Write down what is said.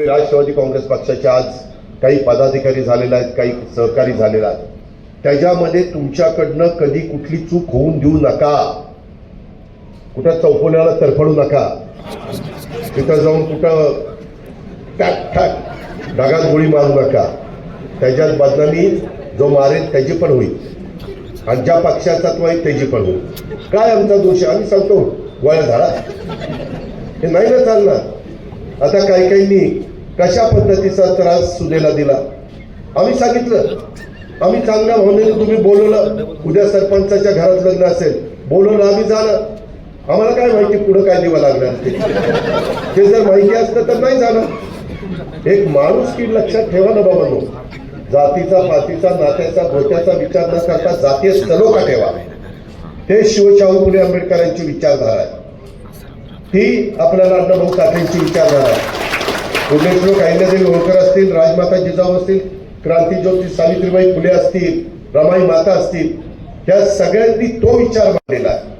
त्यामुळे राष्ट्रवादी काँग्रेस पक्षाचे आज काही पदाधिकारी झालेले आहेत काही सहकारी झालेले आहेत. त्याच्यामध्ये तुमच्याकडनं कधी कुठली चूक होऊन देऊ नका. कुठं चौफोल्याला तरफडू नका. तिथं जाऊन कुठं टाक टाक ढगात गोळी मारू नका. त्याच्यात बदनामी जो मारेल त्याची पण होईल. आणि ज्या पक्षाचा तो आहे त्याची पण होईल. काय आमचा दोष आम्ही सांगतो गोळ्या झाडा हे नाही ना चालणार. आता काही काहींनी कशा पद्धतीचा त्रास सुनेला दिला? आम्ही सांगितलं. आम्ही चांगल्या भावनेने तुम्ही बोलवलं. उद्या सरपंचाच्या घरात लग्न असेल. बोलवलं आम्ही जाणं आम्हाला काय माहिती पुढं काय दिवं लागणार ते? जर माहिती असतं तर नाही जाणं एक माणूस की लक्षात ठेवा ना बाबा जातीचा पातीचा नात्याचा भोत्याचा विचार न करता जातीय सलोखा ठेवा. हे शिवशाहू फुले आंबेडकरांची विचारधारा आहे. ती आपल्याला अण्णाभाऊ काठेंची विचारधारा आहे. पुण्यश्लोक अहिल्यादेवी होळकर असतील राजमाता जिजाऊ असतील क्रांतीज्योती सावित्रीबाई फुले असतील रमाई माता असतील त्या सगळ्यांनी तो विचार मांडलेला आहे.